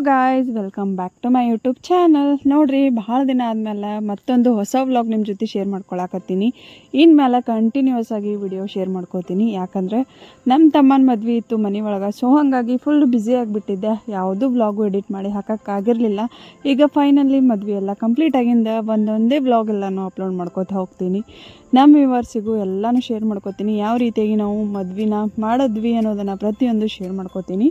Hello guys welcome back to my YouTube channel ನೋಡ್ರಿ ಭಾಳ ದಿನ ಆದಮೇಲೆ ಮತ್ತೊಂದು ಹೊಸ ವ್ಲಾಗ್ ನಿಮ್ಮ ಜೊತೆ ಶೇರ್ ಮಾಡ್ಕೊಳಕತ್ತೀನಿ. ಇನ್ಮೇಲೆ ಕಂಟಿನ್ಯೂಸ್ ಆಗಿ ವಿಡಿಯೋ ಶೇರ್ ಮಾಡ್ಕೋತೀನಿ. ಯಾಕಂದರೆ ನಮ್ಮ ತಮ್ಮನ ಮದ್ವೆ ಇತ್ತು ಮನೆ ಒಳಗೆ. ಸೊ ಹಾಗಾಗಿ ಫುಲ್ ಬ್ಯುಸಿ ಆಗಿಬಿಟ್ಟಿದ್ದೆ. ಯಾವುದೂ ವ್ಲಾಗು ಎಡಿಟ್ ಮಾಡಿ ಹಾಕೋಕ್ಕಾಗಿರಲಿಲ್ಲ. ಈಗ ಫೈನಲಿ ಮದ್ವೆ ಎಲ್ಲ ಕಂಪ್ಲೀಟ್ ಆಗಿಂದ ಒಂದೊಂದೇ ವ್ಲಾಗ್ ಎಲ್ಲನೂ ಅಪ್ಲೋಡ್ ಮಾಡ್ಕೋತಾ ಹೋಗ್ತೀನಿ. ನಮ್ಮ ವಿವರ್ಸಿಗೂ ಎಲ್ಲನೂ ಶೇರ್ ಮಾಡ್ಕೋತೀನಿ. ಯಾವ ರೀತಿಯಾಗಿ ನಾವು ಮದ್ವಿನ ಮಾಡಿದ್ವಿ ಅನ್ನೋದನ್ನು ಪ್ರತಿಯೊಂದು ಶೇರ್ ಮಾಡ್ಕೋತೀನಿ.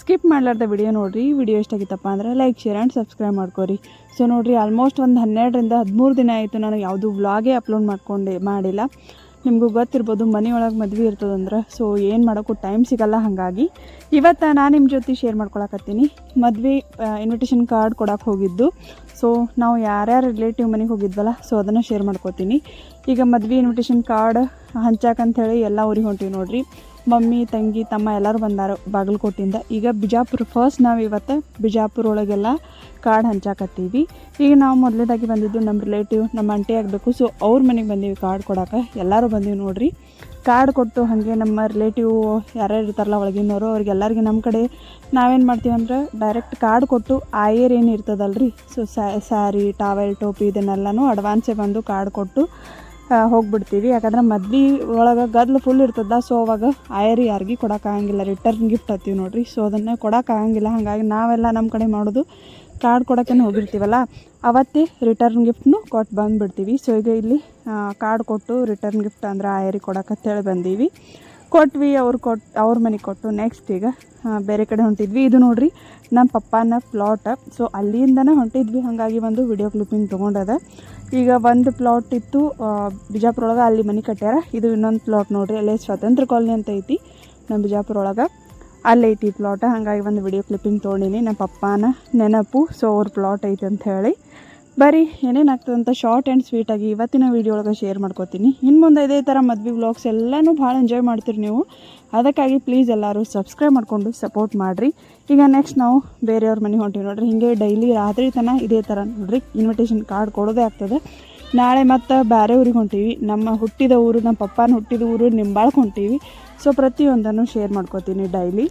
ಸ್ಕಿಪ್ ಮಾಡಲಾರ್ದ ವಿಡಿಯೋ ನೋಡಿರಿ. ವಿಡಿಯೋ ಎಷ್ಟಾಗಿತ್ತಪ್ಪ ಅಂದ್ರೆ ಲೈಕ್ ಶೇರ್ ಆ್ಯಂಡ್ ಸಬ್ಸ್ಕ್ರೈಬ್ ಮಾಡ್ಕೊರಿ. ಸೊ ನೋಡಿರಿ ಆಲ್ಮೋಸ್ಟ್ ಒಂದು ಹನ್ನೆರಡರಿಂದ ಹದಿಮೂರು ದಿನ ಆಯಿತು ನಾನು ಯಾವುದು ವ್ಲಾಗೇ ಅಪ್ಲೋಡ್ ಮಾಡ್ಕೊಂಡೆ, ಮಾಡಿಲ್ಲ. ನಿಮಗೂ ಗೊತ್ತಿರ್ಬೋದು ಮನೆಯೊಳಗೆ ಮದ್ವೆ ಇರ್ತದಂದ್ರೆ ಸೊ ಏನು ಮಾಡೋಕ್ಕೂ ಟೈಮ್ ಸಿಗಲ್ಲ ಹಾಗಾಗಿ. ಇವತ್ತು ನಾನು ನಿಮ್ಮ ಜೊತೆ ಶೇರ್ ಮಾಡ್ಕೊಳಕತ್ತೀನಿ. ಮದ್ವೆ ಇನ್ವಿಟೇಷನ್ ಕಾರ್ಡ್ ಕೊಡಕ್ಕೆ ಹೋಗಿದ್ದು. ಸೊ ನಾವು ಯಾರ್ಯಾರು ರಿಲೇಟಿವ್ ಮನೆಗೆ ಹೋಗಿದ್ವಲ್ಲ ಸೊ ಅದನ್ನು ಶೇರ್ ಮಾಡ್ಕೋತೀನಿ. ಈಗ ಮದ್ವೆ ಇನ್ವಿಟೇಷನ್ ಕಾರ್ಡ್ ಹಂಚಾಕಂಥೇಳಿ ಎಲ್ಲ ಊರಿಗೆ ಹೊಂಟೀವಿ ನೋಡ್ರಿ. ಮಮ್ಮಿ, ತಂಗಿ, ತಮ್ಮ ಎಲ್ಲರೂ ಬಂದಾರ ಬಾಗಲಕೋಟಿಂದ ಈಗ ಬಿಜಾಪುರ ಫಸ್ಟ್ ನಾವು ಇವತ್ತು ಬಿಜಾಪುರ ಒಳಗೆಲ್ಲ ಕಾರ್ಡ್ ಹಂಚಾಕತ್ತೀವಿ. ಈಗ ನಾವು ಮೊದಲೇದಾಗಿ ಬಂದಿದ್ದು ನಮ್ಮ ರಿಲೇಟಿವ್ ನಮ್ಮ ಅಂಟಿ ಆಗಬೇಕು. ಸೊ ಅವ್ರ ಮನೆಗೆ ಬಂದೀವಿ ಕಾರ್ಡ್ ಕೊಡೋಕೆ. ಎಲ್ಲರೂ ಬಂದೀವಿ ನೋಡ್ರಿ. ಕಾರ್ಡ್ ಕೊಟ್ಟು ಹಾಗೆ ನಮ್ಮ ರಿಲೇಟಿವ್ ಯಾರ್ಯಾರು ಇರ್ತಾರಲ್ಲ ಒಳಗಿನವರು ಅವ್ರಿಗೆಲ್ಲರಿಗೆ ನಮ್ಮ ಕಡೆ ನಾವೇನು ಮಾಡ್ತೀವಿ ಅಂದ್ರೆ ಡೈರೆಕ್ಟ್ ಕಾರ್ಡ್ ಕೊಟ್ಟು ಆಯರ್ ಏನು ಇರ್ತದಲ್ರಿ. ಸೊ ಸ್ಯಾರಿ ಟಾವೆಲ್ ಟೋಪಿ ಇದನ್ನೆಲ್ಲನೂ ಅಡ್ವಾನ್ಸೇ ಬಂದು ಕಾರ್ಡ್ ಕೊಟ್ಟು ಹೋಗ್ಬಿಡ್ತೀವಿ. ಯಾಕಂದ್ರೆ ಮದ್ವೆ ಒಳಗೆ ಗದ್ಲು ಫುಲ್ ಇರ್ತದ ಸೊ ಅವಾಗ ಆಯರಿ ಯಾರಿಗೆ ಕೊಡೋಕ್ಕಾಗಂಗಿಲ್ಲ ರಿಟರ್ನ್ ಗಿಫ್ಟ್ ಹತ್ತೀವಿ ನೋಡಿರಿ. ಸೊ ಅದನ್ನು ಕೊಡೋಕ್ಕಾಗಂಗಿಲ್ಲ ಹಾಗಾಗಿ ನಾವೆಲ್ಲ ನಮ್ಮ ಕಡೆ ಮಾಡೋದು ಕಾರ್ಡ್ ಕೊಡೋಕ್ಕೇನು ಹೋಗಿರ್ತೀವಲ್ಲ, ಅವತ್ತೇ ರಿಟರ್ನ್ ಗಿಫ್ಟ್ನು ಕೊಟ್ಟು ಬಂದುಬಿಡ್ತೀವಿ. ಸೊ ಈಗ ಇಲ್ಲಿ ಕಾರ್ಡ್ ಕೊಟ್ಟು ರಿಟರ್ನ್ ಗಿಫ್ಟ್ ಅಂದ್ರೆ ಆಯರಿ ಕೊಡೋಕಂತೇಳಿ ಬಂದೀವಿ. ಕೊಟ್ವಿ, ಅವ್ರು ಕೊಟ್ಟು ಅವ್ರ ಮನೆಗೆ ಕೊಟ್ಟು ನೆಕ್ಸ್ಟ್ ಈಗ ಬೇರೆ ಕಡೆ ಹೊಂಟಿದ್ವಿ. ಇದು ನೋಡ್ರಿ ನಮ್ಮ ಪಪ್ಪಾನ ಪ್ಲಾಟ್ ಸೊ ಅಲ್ಲಿಂದನೇ ಹೊಂಟಿದ್ವಿ. ಹಾಗಾಗಿ ಒಂದು ವಿಡಿಯೋ ಕ್ಲಿಪ್ಪಿಂಗ್ ತೊಗೊಂಡದ. ಈಗ ಒಂದು ಪ್ಲಾಟ್ ಇತ್ತು ಬಿಜಾಪುರ ಒಳಗೆ ಅಲ್ಲಿ ಮನೆ ಕಟ್ಟ್ಯಾರ ಇದು ಇನ್ನೊಂದು ಪ್ಲಾಟ್ ನೋಡ್ರಿ, ಅಲ್ಲೇ ಸ್ವಾತಂತ್ರ್ಯ ಕಾಲೋನಿ ಅಂತ ಐತಿ ನಮ್ಮ ಬಿಜಾಪುರ ಒಳಗೆ ಅಲ್ಲಿ ಐತಿ ಪ್ಲಾಟ್ ಹಾಗಾಗಿ ಒಂದು ವಿಡಿಯೋ ಕ್ಲಿಪ್ಪಿಂಗ್ ತೊಗೊಂಡಿನಿ. ನಮ್ಮ ಪಪ್ಪಾನ ನೆನಪು ಸೊ ಅವ್ರ ಪ್ಲಾಟ್ ಐತಿ ಅಂತ ಹೇಳಿ. ಬರೀ ಏನೇನಾಗ್ತದೆ ಅಂತ ಶಾರ್ಟ್ ಆ್ಯಂಡ್ ಸ್ವೀಟಾಗಿ ಇವತ್ತಿನ ವೀಡಿಯೋ ಒಳಗೆ ಶೇರ್ ಮಾಡ್ಕೋತೀನಿ. ಇನ್ನು ಮುಂದೆ ಇದೇ ಥರ ಮದ್ವೆ ವ್ಲಾಗ್ಸ್ ಎಲ್ಲನೂ ಭಾಳ ಎಂಜಾಯ್ ಮಾಡ್ತೀರಿ ನೀವು. ಅದಕ್ಕಾಗಿ ಪ್ಲೀಸ್ ಎಲ್ಲರೂ ಸಬ್ಸ್ಕ್ರೈಬ್ ಮಾಡಿಕೊಂಡು ಸಪೋರ್ಟ್ ಮಾಡಿರಿ. ಈಗ ನೆಕ್ಸ್ಟ್ ನಾವು ಬೇರೆಯವ್ರ ಮನೆಗೆ ಹೊಂಟೀವಿ ನೋಡ್ರಿ. ಹೀಗೆ ಡೈಲಿ ರಾತ್ರಿ ತನಕ ಇದೇ ಥರ ನೋಡ್ರಿ. ಇನ್ವಿಟೇಷನ್ ಕಾರ್ಡ್ ಕೊಡೋದೇ ಆಗ್ತದೆ. ನಾಳೆ ಮತ್ತು ಬೇರೆ ಊರಿಗೆ ಹೊಂಟೀವಿ. ನಮ್ಮ ಹುಟ್ಟಿದ ಊರು, ನಮ್ಮ ಪಪ್ಪನ ಹುಟ್ಟಿದ ಊರು ನಿಂಬಾಳ್ಕೊಂತೀವಿ ಸೊ ಪ್ರತಿಯೊಂದನ್ನು ಶೇರ್ ಮಾಡ್ಕೋತೀನಿ ಡೈಲಿ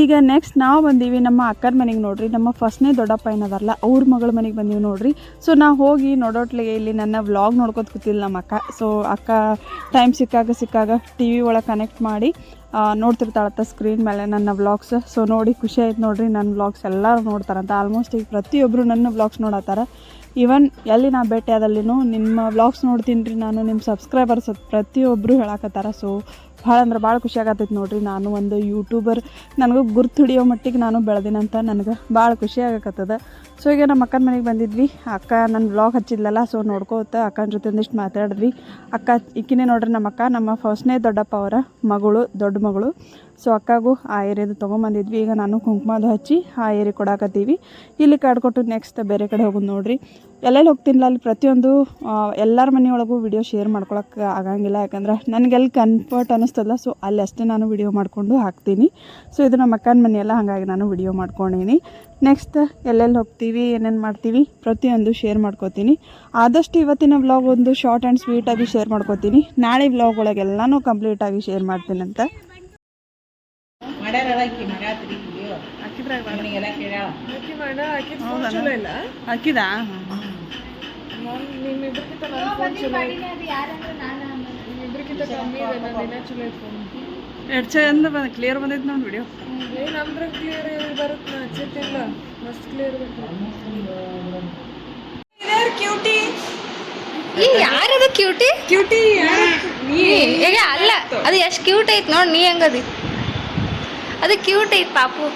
ಈಗ ನೆಕ್ಸ್ಟ್ ನಾವು ಬಂದೀವಿ ನಮ್ಮ ಅಕ್ಕನ ಮನೆಗೆ ನೋಡ್ರಿ, ನಮ್ಮ ಫಸ್ಟ್ನೇ ದೊಡ್ಡಪ್ಪ ಏನದಾರಲ್ಲ, ಅವ್ರ ಮಗಳ ಮನೆಗೆ ಬಂದೀವಿ ನೋಡ್ರಿ. ಸೊ ನಾ ಹೋಗಿ ನೋಡೋಟ್ಲಿಗೆ ಇಲ್ಲಿ ನನ್ನ ವ್ಲಾಗ್ ನೋಡ್ಕೊತ ಕೂತಿಲ್ಲ ನಮ್ಮ ಅಕ್ಕ. ಸೊ ಅಕ್ಕ ಟೈಮ್ ಸಿಕ್ಕಾಗ ಸಿಕ್ಕಾಗ ಟಿ ವಿ ಒಳಗೆ ಕನೆಕ್ಟ್ ಮಾಡಿ ನೋಡ್ತಿರ್ತಾಳತ್ತ ಸ್ಕ್ರೀನ್ ಮೇಲೆ ನನ್ನ ವ್ಲಾಗ್ಸ್ ಸೊ ನೋಡಿ ಖುಷಿ ಆಯ್ತು ನೋಡ್ರಿ ನನ್ನ ವ್ಲಾಗ್ಸ್ ಎಲ್ಲರೂ ನೋಡ್ತಾರಂತ ಆಲ್ಮೋಸ್ಟ್ ಈಗ ಪ್ರತಿಯೊಬ್ಬರು ನನ್ನ ವ್ಲಾಗ್ಸ್ ನೋಡತ್ತಾರ. ಈವನ್ ಎಲ್ಲಿ ನಾ ಭೇಟಿ ಆದಲ್ಲಿನೂ ನಿಮ್ಮ ವ್ಲಾಗ್ಸ್ ನೋಡ್ತೀನಿ ರೀ ನಾನು ನಿಮ್ಮ ಸಬ್ಸ್ಕ್ರೈಬರ್ಸ್ ಪ್ರತಿಯೊಬ್ಬರು ಹೇಳಕತ್ತಾರ. ಸೊ ಭಾಳ ಅಂದ್ರೆ ಭಾಳ ಖುಷಿ ಆಗತ್ತೈತೆ ನೋಡ್ರಿ. ನಾನು ಒಂದು ಯೂಟ್ಯೂಬರ್ ನನಗೂ ಗುರ್ತು ಹಿಡಿಯೋ ಮಟ್ಟಿಗೆ ನಾನು ಬೆಳೆದಿನಂತ ನನಗೆ ಭಾಳ ಖುಷಿ ಆಗಕತ್ತದ. ಸೊ ಈಗ ನಮ್ಮ ಅಕ್ಕನ ಮನೆಗೆ ಬಂದಿದ್ವಿ. ಅಕ್ಕ ನನ್ನ ಬ್ಲಾಗ್ ಹಚ್ಚಿದ್ಲಲ್ಲ ಸೊ ನೋಡ್ಕೋತ ಅಕ್ಕನ ಜೊತೆ ಒಂದಿಷ್ಟು ಮಾತಾಡಿದ್ವಿ. ಅಕ್ಕ ಇಕ್ಕಿನೇ ನೋಡ್ರಿ ನಮ್ಮ ಅಕ್ಕ. ನಮ್ಮ ಫಸ್ಟ್ನೇ ದೊಡ್ಡಪ್ಪ ಅವರ ಮಗಳು, ದೊಡ್ಡ ಮಗಳು. ಸೊ ಅಕ್ಕಗೂ ಆ ಏರಿಯಾದು ತೊಗೊಂಬಂದಿದ್ವಿ. ಈಗ ನಾನು ಕುಂಕುಮದು ಹಚ್ಚಿ ಆ ಏರಿ ಕೊಡಾಕತ್ತೀವಿ. ಇಲ್ಲಿ ಕಾಡ್ಕೊಟ್ಟು ನೆಕ್ಸ್ಟ್ ಬೇರೆ ಕಡೆ ಹೋಗೋದು ನೋಡ್ರಿ. ಎಲ್ಲೆಲ್ಲಿ ಹೋಗ್ತೀನಿಲ್ಲ, ಅಲ್ಲಿ ಪ್ರತಿಯೊಂದು ಎಲ್ಲರ ಮನೆಯೊಳಗೂ ವಿಡಿಯೋ ಶೇರ್ ಮಾಡ್ಕೊಳಕ್ಕೆ ಆಗಂಗಿಲ್ಲ. ಯಾಕಂದ್ರೆ ನನಗೆಲ್ಲಿ ಕನ್ಫರ್ಟ್ ಅನ್ನಿಸ್ತಲ್ಲ ಸೊ ಅಲ್ಲಿ ಅಷ್ಟೇ ನಾನು ವಿಡಿಯೋ ಮಾಡಿಕೊಂಡು ಹಾಕ್ತೀನಿ. ಸೊ ಇದು ನಮ್ಮ ಅಕ್ಕನ ಮನೆಯೆಲ್ಲ ಹಾಗಾಗಿ ನಾನು ವಿಡಿಯೋ ಮಾಡ್ಕೊಂಡೀನಿ. ನೆಕ್ಸ್ಟ್ ಎಲ್ಲೆಲ್ಲಿ ಹೋಗ್ತೀವಿ, ಏನೇನು ಮಾಡ್ತೀವಿ, ಪ್ರತಿಯೊಂದು ಶೇರ್ ಮಾಡ್ಕೋತೀನಿ. ಆದಷ್ಟು ಇವತ್ತಿನ ವ್ಲಾಗ್ ಒಂದು ಶಾರ್ಟ್ ಆ್ಯಂಡ್ ಸ್ವೀಟಾಗಿ ಶೇರ್ ಮಾಡ್ಕೋತೀನಿ. ನಾಳೆ ವ್ಲಾಗ್ ಒಳಗೆಲ್ಲನೂ ಕಂಪ್ಲೀಟಾಗಿ ಶೇರ್ ವಿಡಿಯೋ ಹಾಕಿದಾ ಎಷ್ಟು ಚಂದ ಬಂದ ಕ್ಲಿಯರ್ ಬಂದೈತೆ ನೋಡಿ ವಿಡಿಯೋ ಈ ಯಾರದು ಕ್ಯೂಟಿ ಕ್ಯೂಟಿ ಅಲ್ಲ ಅದು ಎಷ್ಟು ಕ್ಯೂಟ್ ಐತ್ ನೋಡ್ ನೀ ಹೆಂಗದಿ? ಅದು ಕ್ಯೂಟ್ ಐತ್ ಪಾಪು.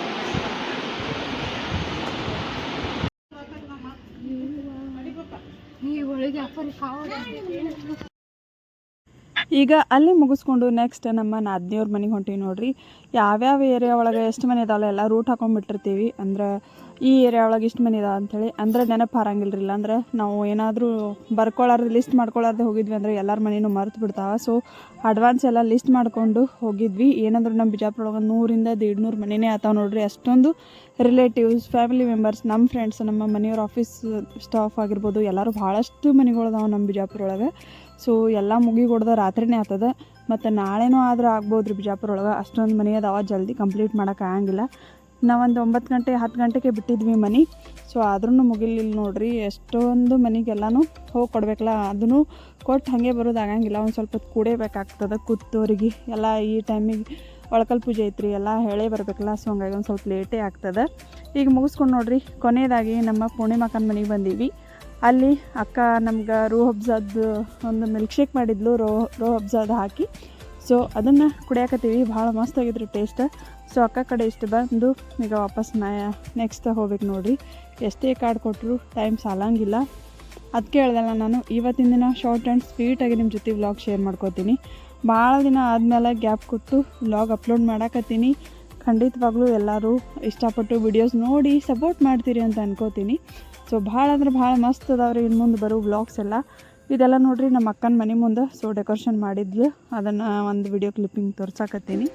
ಈಗ ಅಲ್ಲಿ ಮುಗಿಸ್ಕೊಂಡು ನೆಕ್ಸ್ಟ್ ನಮ್ಮ ನಾದ್ನಿಯವ್ರ ಮನೆಗೆ ಹೊಂಟೀವಿ ನೋಡ್ರಿ. ಯಾವ್ಯಾವ ಏರಿಯಾ ಒಳಗೆ ಎಷ್ಟು ಮನೆ ಇದಾವಲ್ಲ ಎಲ್ಲ ರೂಟ್ ಹಾಕೊಂಡ್ಬಿಟ್ಟಿರ್ತೀವಿ. ಅಂದ್ರೆ ಈ ಏರಿಯಾ ಒಳಗೆ ಇಷ್ಟು ಮನೆ ಇದಾವೆ ಅಂಥೇಳಿ ಅಂದ್ರೆ ನೆನಪು ಹಾರಂಗಿಲ್ಲ ಇಲ್ಲಾಂದ್ರೆ ಅಂದ್ರೆ ನಾವು ಏನಾದರೂ ಬರ್ಕೊಳ್ಳಾರ್ದು ಲಿಸ್ಟ್ ಮಾಡ್ಕೊಳಾರ್ದೆ ಹೋಗಿದ್ವಿ ಅಂದರೆ ಎಲ್ಲರ ಮನೇನೂ ಮರೆತು ಬಿಡ್ತಾವೆ. ಸೊ ಅಡ್ವಾನ್ಸ್ ಎಲ್ಲ ಲಿಸ್ಟ್ ಮಾಡ್ಕೊಂಡು ಹೋಗಿದ್ವಿ. ಏನಂದ್ರೆ ನಮ್ಮ ಬಿಜಾಪುರ ಒಳಗೆ ನೂರಿಂದ ದೇಡ್ ನೂರು ಮನೆನೇ ಆತಾವ ನೋಡ್ರಿ. ಅಷ್ಟೊಂದು ರಿಲೇಟಿವ್ಸ್ ಫ್ಯಾಮಿಲಿ ಮೆಂಬರ್ಸ್ ನಮ್ಮ ಫ್ರೆಂಡ್ಸ್ ನಮ್ಮ ಮನೆಯವ್ರ ಆಫೀಸ್ ಸ್ಟಾಫ್ ಆಗಿರ್ಬೋದು, ಎಲ್ಲರೂ ಭಾಳಷ್ಟು ಮನೆಗಳದಾವೆ ನಮ್ಮ ಬಿಜಾಪುರ ಒಳಗೆ ಸೊ ಎಲ್ಲ ಮುಗಿಗೊಡ್ದ ರಾತ್ರಿನೇ ಆಗ್ತದೆ ಮತ್ತು ನಾಳೆನೂ ಆದ್ರೆ ಆಗ್ಬೋದು ರೀ ಬಿಜಾಪುರ ಒಳಗೆ ಅಷ್ಟೊಂದು ಮನೆ ಅದಾವ, ಜಲ್ದಿ ಕಂಪ್ಲೀಟ್ ಮಾಡೋಕೆ ಆಗಂಗಿಲ್ಲ. ನಾವೊಂದು ಒಂಬತ್ತು ಗಂಟೆ, ಹತ್ತು ಗಂಟೆಗೆ ಬಿಟ್ಟಿದ್ವಿ ಮನೆ. ಸೊ ಆದ್ರೂ ಮುಗಿಲಿಲ್ಲ ನೋಡ್ರಿ, ಎಷ್ಟೊಂದು ಮನೆಗೆಲ್ಲನೂ ಹೋಗಿ ಕೊಡ್ಬೇಕಲ್ಲ ಅದನ್ನು ಕೊಟ್ಟು ಹಾಗೆ ಬರೋದು ಆಗಂಗಿಲ್ಲ. ಒಂದು ಸ್ವಲ್ಪ ಹೊತ್ತು ಕೂಡೇಬೇಕಾಗ್ತದೆ ಕೂತೋರಿಗೆ ಎಲ್ಲ ಈ ಟೈಮಿಗೆ ಒಳಕಲ್ ಪೂಜೆ ಐತ್ರಿ, ಎಲ್ಲ ಹೇಳೇ ಬರಬೇಕಲ್ಲ ಸೊ ಹಂಗಾಗಿ ಒಂದು ಸ್ವಲ್ಪ ಲೇಟೇ ಆಗ್ತದೆ. ಈಗ ಮುಗಿಸ್ಕೊಂಡು ನೋಡ್ರಿ ಕೊನೆಯದಾಗಿ ನಮ್ಮ ಪೂರ್ಣಿಮಾಕನ ಮನೆಗೆ ಬಂದೀವಿ. ಅಲ್ಲಿ ಅಕ್ಕ ನಮ್ಗೆ ರೋ ಒಂದು ಮಿಲ್ಕ್ ಶೇಕ್ ಮಾಡಿದ್ಲು, ರೋ ರೋ ಹಬ್ಜಾದ್ ಹಾಕಿ. ಸೊ ಅದನ್ನು ಕುಡಿಯಾಕತ್ತೀವಿ, ಭಾಳ ಮಸ್ತ್ ಆಗಿದ್ರಿ ಟೇಸ್ಟ್ ಸೊ ಅಕ್ಕ ಕಡೆ ಇಷ್ಟು ಬಂದು ಈಗ ವಾಪಸ್ ನಾ ನೆಕ್ಸ್ಟ್ ಹೋಗ್ಬೇಕು ನೋಡಿರಿ. ಎಷ್ಟೇ ಕಾರ್ಡ್ ಕೊಟ್ಟರು ಟೈಮ್ ಸಾಲಂಗಿಲ್ಲ. ಅದಕ್ಕೆ ಹೇಳ್ದಲ್ಲ ನಾನು, ಇವತ್ತಿನ ದಿನ ಶಾರ್ಟ್ ಆ್ಯಂಡ್ ಸ್ವೀಟಾಗಿ ನಿಮ್ಮ ಜೊತೆ ವ್ಲಾಗ್ ಶೇರ್ ಮಾಡ್ಕೋತೀನಿ. ಭಾಳ ದಿನ ಆದಮೇಲೆ ಗ್ಯಾಪ್ ಕೊಟ್ಟು ವ್ಲಾಗ್ ಅಪ್ಲೋಡ್ ಮಾಡಾಕತ್ತೀನಿ. ಖಂಡಿತವಾಗ್ಲೂ ಎಲ್ಲರೂ ಇಷ್ಟಪಟ್ಟು ವಿಡಿಯೋಸ್ ನೋಡಿ ಸಪೋರ್ಟ್ ಮಾಡ್ತೀರಿ ಅಂತ ಅನ್ಕೋತೀನಿ. ಸೊ ಭಾಳ ಅಂದ್ರೆ ಭಾಳ ಮಸ್ತ್ ಅದಾವ್ರಿ ಇನ್ನು ಮುಂದೆ ಬರೋ ವ್ಲಾಗ್ಸ್ ಎಲ್ಲ. ಇದೆಲ್ಲ ನೋಡ್ರಿ ನಮ್ಮ ಅಕ್ಕನ ಮನೆ ಮುಂದೆ ಸೊ ಡೆಕೋರೇಷನ್ ಮಾಡಿದ್ಲು. ಅದನ್ನು ಒಂದು ವಿಡಿಯೋ ಕ್ಲಿಪ್ಪಿಂಗ್ ತೋರ್ಸಾಕತ್ತೀನಿ.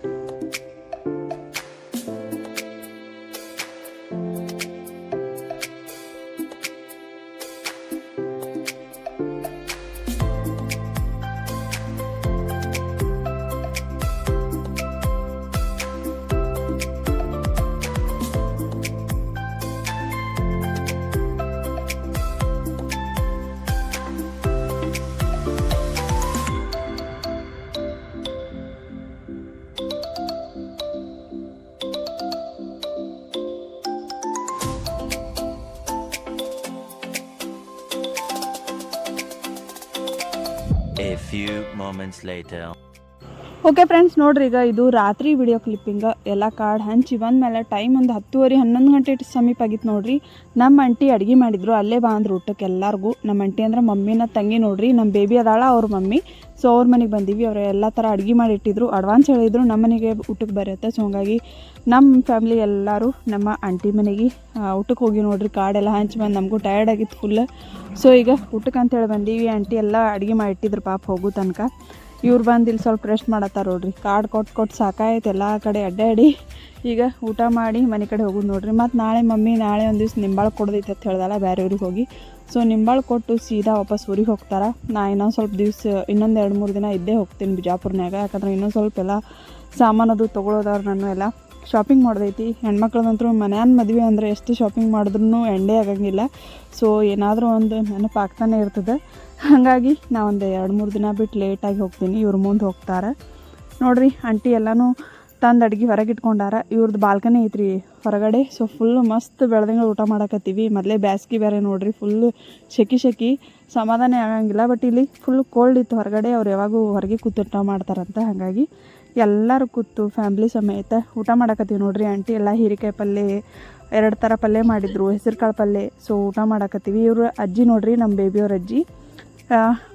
Few moments later. Okay friends ನೋಡ್ರಿ ಈಗ ಇದು ರಾತ್ರಿ ವಿಡಿಯೋ ಕ್ಲಿಪ್ಪಿಂಗ್ ಎಲ್ಲ ಕಾರ್ಡ್ ಹಂಚಿ ಬಂದಮೇಲೆ ಟೈಮ್ ಒಂದು ಹತ್ತುವರೆ, ಹನ್ನೊಂದು ಗಂಟೆ ಸಮೀಪ ಆಗಿತ್ತು ನೋಡ್ರಿ. ನಮ್ಮ ಅಂಟಿ ಅಡುಗೆ ಮಾಡಿದ್ರು, ಅಲ್ಲೇ ಬಾ ಅಂದ್ರೆ ಊಟಕ್ಕೆ ಎಲ್ಲರಿಗೂ. ನಮ್ಮ ಅಂಟಿ ಅಂದ್ರೆ ಮಮ್ಮಿನ ತಂಗಿ ನೋಡ್ರಿ ನಮ್ಮ ಬೇಬಿ ಅದಾಳ ಅವ್ರ ಮಮ್ಮಿ. ಸೊ ಅವ್ರ ಮನೆಗೆ ಬಂದೀವಿ, ಅವರು ಎಲ್ಲ ಥರ ಅಡುಗೆ ಮಾಡಿಟ್ಟಿದ್ರು. ಅಡ್ವಾನ್ಸ್ ಹೇಳಿದ್ರು ನಮ್ಮ ಮನೆಗೆ ಊಟಕ್ಕೆ ಬರುತ್ತೆ. ಸೊ ಹಂಗಾಗಿ ನಮ್ಮ ಫ್ಯಾಮ್ಲಿ ಎಲ್ಲರೂ, ನಮ್ಮ ಆಂಟಿ ಮನೆಗೆ ಊಟಕ್ಕೆ ಹೋಗಿ ನೋಡ್ರಿ. ಕಾರ್ಡೆಲ್ಲ ಹಂಚಿ ಬಂದು ನಮಗೂ ಟಯರ್ಡ್ ಆಗಿತ್ತು ಫುಲ್ ಸೊ ಈಗ ಊಟಕ್ಕೆ ಅಂತೇಳಿ ಬಂದೀವಿ. ಆಂಟಿ ಎಲ್ಲ ಅಡುಗೆ ಮಾಡಿಟ್ಟಿದ್ರು ಪಾಪ ಹೋಗೋ ತನಕ. ಇವ್ರು ಬಂದು ಇಲ್ಲಿ ಸ್ವಲ್ಪ ರೆಸ್ಟ್ ಮಾಡತ್ತಾರ ನೋಡ್ರಿ. ಕಾರ್ಡ್ ಕೊಟ್ಟು ಕೊಟ್ಟು ಸಾಕಾಯ್ತು ಎಲ್ಲ ಕಡೆ ಅಡ್ಡಾಡಿ ಈಗ ಊಟ ಮಾಡಿ ಮನೆ ಕಡೆ ಹೋಗೋದು ನೋಡ್ರಿ. ಮತ್ತು ನಾಳೆ ಮಮ್ಮಿ ನಾಳೆ ಒಂದು ದಿವ್ಸ ನಿಂಬಾಳು ಕೊಡೋದೈತೆ ಅಂತ ಹೇಳ್ದಲ್ಲ ಬೇರೆ ಊರಿಗೆ ಹೋಗಿ. ಸೊ ನಿಂಬಾಳು ಕೊಟ್ಟು ಸೀದಾ ವಾಪಸ್ ಊರಿಗೆ ಹೋಗ್ತಾರೆ. ನಾ ಇನ್ನೊಂದು ಸ್ವಲ್ಪ ದಿವ್ಸ, ಇನ್ನೊಂದು ಎರಡು ಮೂರು ದಿನ ಇದ್ದೇ ಹೋಗ್ತೀನಿ ಬಿಜಾಪುರ್ನಾಗ ಯಾಕಂದ್ರೆ ಇನ್ನೊಂದು ಸ್ವಲ್ಪ ಎಲ್ಲ ಸಾಮಾನದು ತೊಗೊಳೋದವ್ರು ನಾನು ಎಲ್ಲ ಶಾಪಿಂಗ್ ಮಾಡೋದೈತಿ. ಹೆಣ್ಮಕ್ಳದಂತೂ ಮನೆಯನ್ನು ಮದುವೆ ಅಂದರೆ ಎಷ್ಟು ಶಾಪಿಂಗ್ ಮಾಡಿದ್ರೂ ಎಂಡೇ ಆಗಂಗಿಲ್ಲ. ಸೊ ಏನಾದರೂ ಒಂದು ನೆನಪು ಆಗ್ತಾನೆ ಇರ್ತದೆ. ಹಾಗಾಗಿ ನಾ ಒಂದು ಎರಡು ಮೂರು ದಿನ ಬಿಟ್ಟು ಲೇಟಾಗಿ ಹೋಗ್ತೀನಿ, ಇವ್ರ ಮುಂದೆ ಹೋಗ್ತಾರೆ. ನೋಡ್ರಿ, ಆಂಟಿ ಎಲ್ಲನೂ ತಂದು ಅಡ್ಗೆ ಹೊರಗೆ ಇಟ್ಕೊಂಡಾರ. ಇವ್ರದ್ದು ಬಾಲ್ಕನಿ ಐತ್ರಿ ಹೊರಗಡೆ ಸೊ ಫುಲ್ ಮಸ್ತ್ ಬೆಳ್ದಂಗೆ ಊಟ ಮಾಡಕತ್ತೀವಿ. ಮೊದಲೇ ಬ್ಯಾಸ್ಗೆ ಬೇರೆ ನೋಡ್ರಿ ಫುಲ್ ಶೆಕಿ ಶೆಕಿ. ಸಮಾಧಾನ ಆಗಂಗಿಲ್ಲ ಬಟ್ ಇಲ್ಲಿ ಫುಲ್ ಕೋಲ್ಡ್ ಇತ್ತು ಹೊರಗಡೆ, ಅವ್ರು ಯಾವಾಗೂ ಹೊರಗೆ ಕೂತು ಊಟ ಮಾಡ್ತಾರಂತ. ಹಾಗಾಗಿ ಎಲ್ಲರೂ ಕೂತು ಫ್ಯಾಮ್ಲಿ ಸಮೇತ ಊಟ ಮಾಡಕತ್ತೀವಿ ನೋಡ್ರಿ. ಆಂಟಿ ಎಲ್ಲ ಹೀರೆಕಾಯಿ ಪಲ್ಯ, ಎರಡು ಥರ ಪಲ್ಯ ಮಾಡಿದ್ರು ಹೆಸರು ಕಾಳು ಪಲ್ಯ ಸೊ ಊಟ ಮಾಡಕತ್ತೀವಿ. ಇವರು ಅಜ್ಜಿ ನೋಡ್ರಿ ನಮ್ಮ ಬೇಬಿಯವ್ರ ಅಜ್ಜಿ.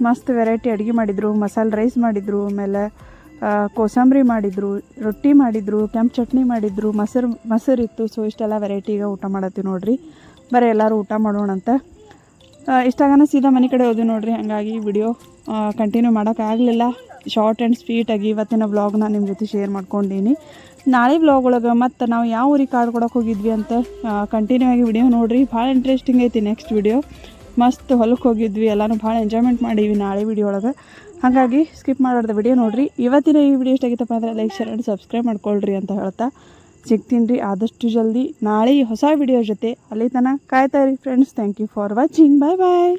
ಮಸ್ತ್ ವೆರೈಟಿ ಅಡುಗೆ ಮಾಡಿದರು, ಮಸಾಲೆ ರೈಸ್ ಮಾಡಿದರು, ಆಮೇಲೆ ಕೋಸಂಬರಿ ಮಾಡಿದರು, ರೊಟ್ಟಿ ಮಾಡಿದರು, ಕೆಂಪು ಚಟ್ನಿ ಮಾಡಿದರು, ಮೊಸರು ಮೊಸರು ಇತ್ತು. ಸೊ ಇಷ್ಟೆಲ್ಲ ವೆರೈಟಿಗ ಊಟ ಮಾಡತ್ತೀವಿ ನೋಡಿರಿ. ಬರೀ ಎಲ್ಲರೂ ಊಟ ಮಾಡೋಣ ಅಂತ. ಇಷ್ಟಾಗನ ಸೀದಾ ಮನೆ ಕಡೆ ಹೋದ್ವಿ ನೋಡಿರಿ. ಹಾಗಾಗಿ ವಿಡಿಯೋ ಕಂಟಿನ್ಯೂ ಮಾಡೋಕ್ಕಾಗಲಿಲ್ಲ ಶಾರ್ಟ್ ಆ್ಯಂಡ್ ಸ್ವೀಟಾಗಿ ಇವತ್ತಿನ ವ್ಲಾಗ್ನ ನಿಮ್ಮ ಜೊತೆ ಶೇರ್ ಮಾಡ್ಕೊಂಡೀನಿ. ನಾಳೆ ವ್ಲಾಗ್ ಒಳಗೆ ಮತ್ತು ನಾವು ಯಾವ ಊರಿಗೆ ಕಾರ್ಡ್ ಕೊಡೋಕೆ ಹೋಗಿದ್ವಿ ಅಂತ ಕಂಟಿನ್ಯೂ ಆಗಿ ವಿಡಿಯೋ ನೋಡಿರಿ. ಭಾಳ ಇಂಟ್ರೆಸ್ಟಿಂಗ್ ಐತಿ ನೆಕ್ಸ್ಟ್ ವಿಡಿಯೋ ಮಸ್ತ್ ಹೊಲಕ್ಕೆ ಹೋಗಿದ್ವಿ, ಎಲ್ಲನೂ ಭಾಳ ಎಂಜಾಯ್ಮೆಂಟ್ ಮಾಡೀವಿ ನಾಳೆ ವಿಡಿಯೋ ಒಳಗೆ. ಹಾಗಾಗಿ ಸ್ಕಿಪ್ ಮಾಡೋದ ವಿಡಿಯೋ ನೋಡ್ರಿ. ಇವತ್ತಿನ ಈ ವಿಡಿಯೋ ಇಷ್ಟ ಆಗಿತ್ತಪ್ಪ ಅಂದರೆ ಲೈಕ್ ಶೇರ್ ಆ್ಯಂಡ್ ಸಬ್ಸ್ಕ್ರೈಬ್ ಮಾಡ್ಕೊಳ್ರಿ ಅಂತ ಹೇಳ್ತಾ. ಸಿಗ್ತೀನಿ ರೀ ಆದಷ್ಟು ಜಲ್ದಿ. ನಾಳೆ ಹೊಸ ವಿಡಿಯೋ ಜೊತೆ ಅಲ್ಲಿ ತನಕ ಕಾಯ್ತಾ ಇರಿ friends thank you for watching bye bye